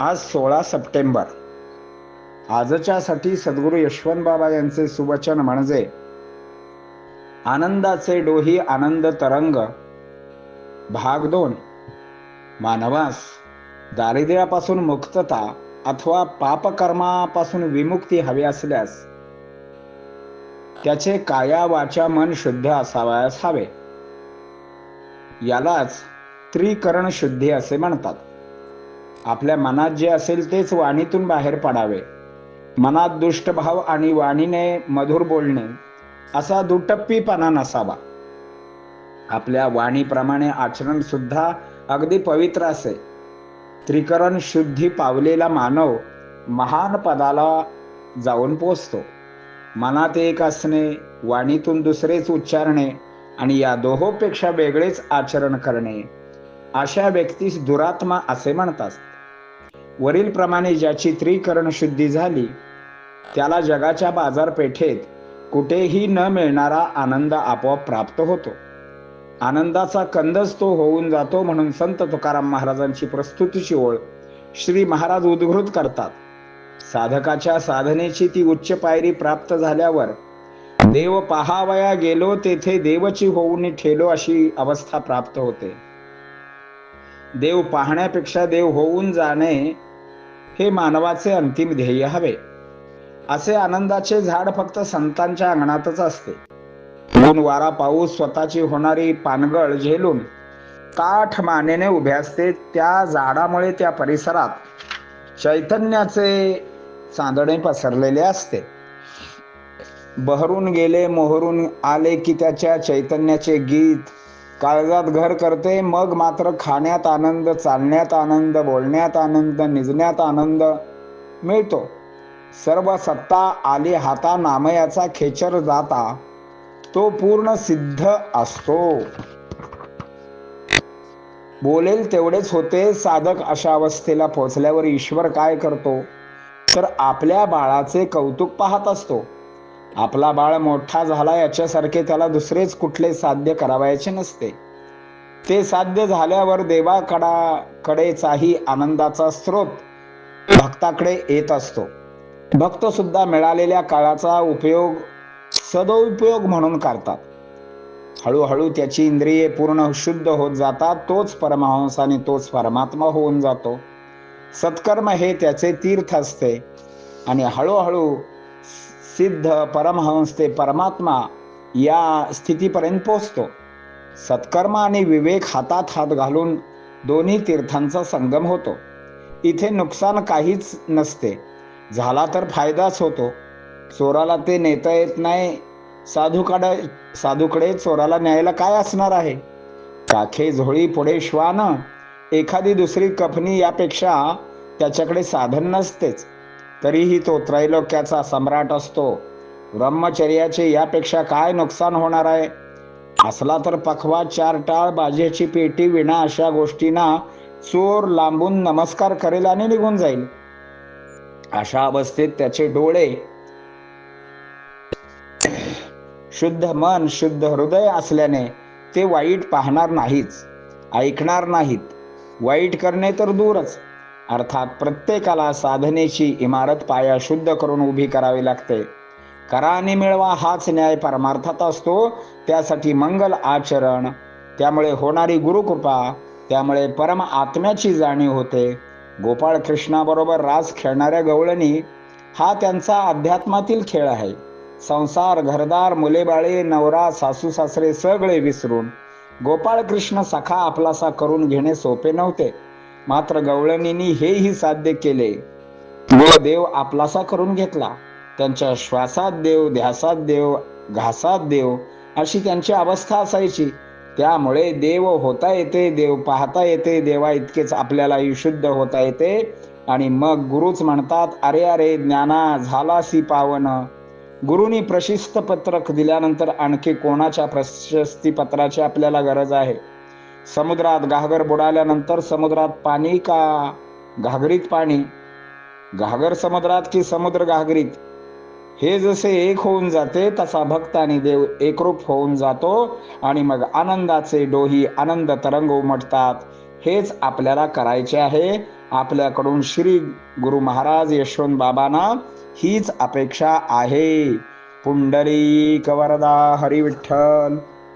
आज सोळा सप्टेंबर. आजच्यासाठी सद्गुरू यशवंत बाबा यांचे सुवचन म्हणजे आनंदाचे डोही आनंद तरंग भाग दोन मानवास दारिद्र्यापासून मुक्तता अथवा पापकर्मापासून विमुक्ती हवी असल्यास त्याचे काया वाचा मन शुद्ध असावयास हवे यालाच त्रिकरण शुद्धी असे म्हणतात. आपल्या मनात जे असेल तेच वाणीतून बाहेर पडावे. मनात दुष्टभाव आणि वाणीने मधुर बोलणे असा दुटप्पीपणा नसावा. आपल्या वाणीप्रमाणे आचरण सुद्धा अगदी पवित्र असे. त्रिकरण शुद्धी पावलेला मानव महान पदाला जाऊन पोचतो. मनात एक असणे वाणीतून दुसरेच उच्चारणे आणि या दोहोपेक्षा वेगळेच आचरण करणे अशा व्यक्तीस दुरात्मा असे म्हणतात. वरील प्रमाणे ज्याची त्रिकरण शुद्धी झाली त्याला जगाच्या बाजारपेठेत कुठेही न मिळणारा आनंद आपोआप प्राप्त होतो. आनंदाचा कंदच तो होऊन जातो म्हणून संत तुकाराम महाराजांची प्रस्तुतीची ओळ श्री महाराज उद्घृत करतात. साधकाच्या साधनेची ती उच्च पायरी प्राप्त झाल्यावर देव पहावया गेलो तेथे देवची होऊन ठेलो अशी अवस्था प्राप्त होते. देव पाहण्यापेक्षा देव होऊन जाणे हे मानवाचे अंतिम ध्येय हवे. असे आनंदाचे झाड फक्त संतांच्या अंगणातच असते. ऊन वारा पाऊस स्वतःची होणारी पानगळ झेलून काठ मानेने उभे असते त्या झाडामुळे त्या परिसरात चैतन्याचे चांदणे पसरलेले असते. बहरून गेले मोहरून आले की त्याच्या चैतन्याचे गीत काळजात घर करते मग मात्र खाण्यात आनंद चालण्यात आनंद बोलण्यात आनंद निजण्यात आनंद मिळतो. सर्व सत्ता आली हाता नामयाचा खेचर जाता तो पूर्ण सिद्ध असतो. बोलेल तेवढेच होते साधक अशा अवस्थेला पोहोचल्यावर ईश्वर काय करतो? तर आपल्या बाळाचे कौतुक पाहत असतो. आपला बाळ मोठा झाला याच्यासारखे त्याला दुसरेच कुठले साध्य करावायचे नसते. ते साध्य झाल्यावर देवाकडा कडेचाही आनंदाचा स्रोत भक्ताकडे येत असतो. भक्त सुद्धा मिळालेल्या काळाचा उपयोग सदुपयोग म्हणून करतात. हळूहळू त्याची इंद्रिये पूर्ण शुद्ध होत जातात तोच परमहंस आणि तोच परमात्मा होऊन जातो. सत्कर्म हे त्याचे तीर्थ असते. आणि हळूहळू सिद्ध परमहंस ते परमात्मा या स्थितीपर्यंत पोचतो. सत्कर्म आणि विवेक हातात हात घालून दोन्ही तीर्थांचा संगम होतो. इथे नुकसान काहीच नसते. झाला तर फायदाच होतो. चोराला ते नेता येत नाही. साधूकडे साधूकडे चोराला न्यायला काय असणार आहे? काखे झोळी पुढे श्वान. एखादी दुसरी कफनी यापेक्षा त्याच्याकडे साधन नसतेच. तरीही तो त्रैलोक्याचा सम्राट असतो. ब्रह्मचर्याचे यापेक्षा काय नुकसान होणार आहे? असला तर पखवा चार टाळ बाजेची पेटी विणा अशा गोष्टींना चोर लांबून नमस्कार करेल आणि निघून जाईल. अशा अवस्थेत त्याचे डोळे शुद्ध मन शुद्ध हृदय असल्याने ते वाईट पाहणार नाहीच ऐकणार नाहीत. वाईट करणे तर दूरच. अर्थात प्रत्येकाला साधनेची इमारत पाया शुद्ध करून उभी करावी लागते. करा आणि मिळवा हाच न्याय परमार्थात असतो. त्यासाठी मंगल आचरण त्यामुळे होणारी गुरुकृपा त्यामुळे परम आत्म्याची जाणीव होते. गोपाळ कृष्णाबरोबर रास खेळणाऱ्या गवळणी हा त्यांचा अध्यात्मातील खेळ आहे. संसार घरदार मुलेबाळे नवरा सासू सासरे सगळे विसरून गोपाळ कृष्ण सखा आपलासा करून घेणे सोपे नव्हते. मात्र गवळणींनी हेही साध्य केले. व देव आपलासा करून घेतला. त्यांच्या श्वासात देव ध्यासात देव घासात देव अशी त्यांची अवस्था असायची. त्यामुळे देव होता येते देव पाहता येते देवा इतकेच आपल्याला शुद्ध होता येते. आणि मग गुरुच म्हणतात अरे अरे ज्ञाना झालासी पावन. गुरुनी प्रशिस्त पत्रक दिल्यानंतर आणखी कोणाच्या प्रशस्ती पत्राची आपल्याला गरज आहे? समुद्रात घागर बुडाल्यानंतर समुद्रात पाणी का घागरीत पाणी? घागर समुद्रात की समुद्र घागरीत? हे जसे एक होऊन जाते तसा भक्त आणि देव एकरूप होऊन जातो आणि मग आनंदाचे डोही आनंद तरंग उमटतात. हेच आपल्याला करायचे आहे. आपल्याकडून श्री गुरु महाराज यशवंत बाबांना हीच अपेक्षा आहे. पुंडरी कवरदा हरी विठ्ठल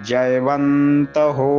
जयवंत हो।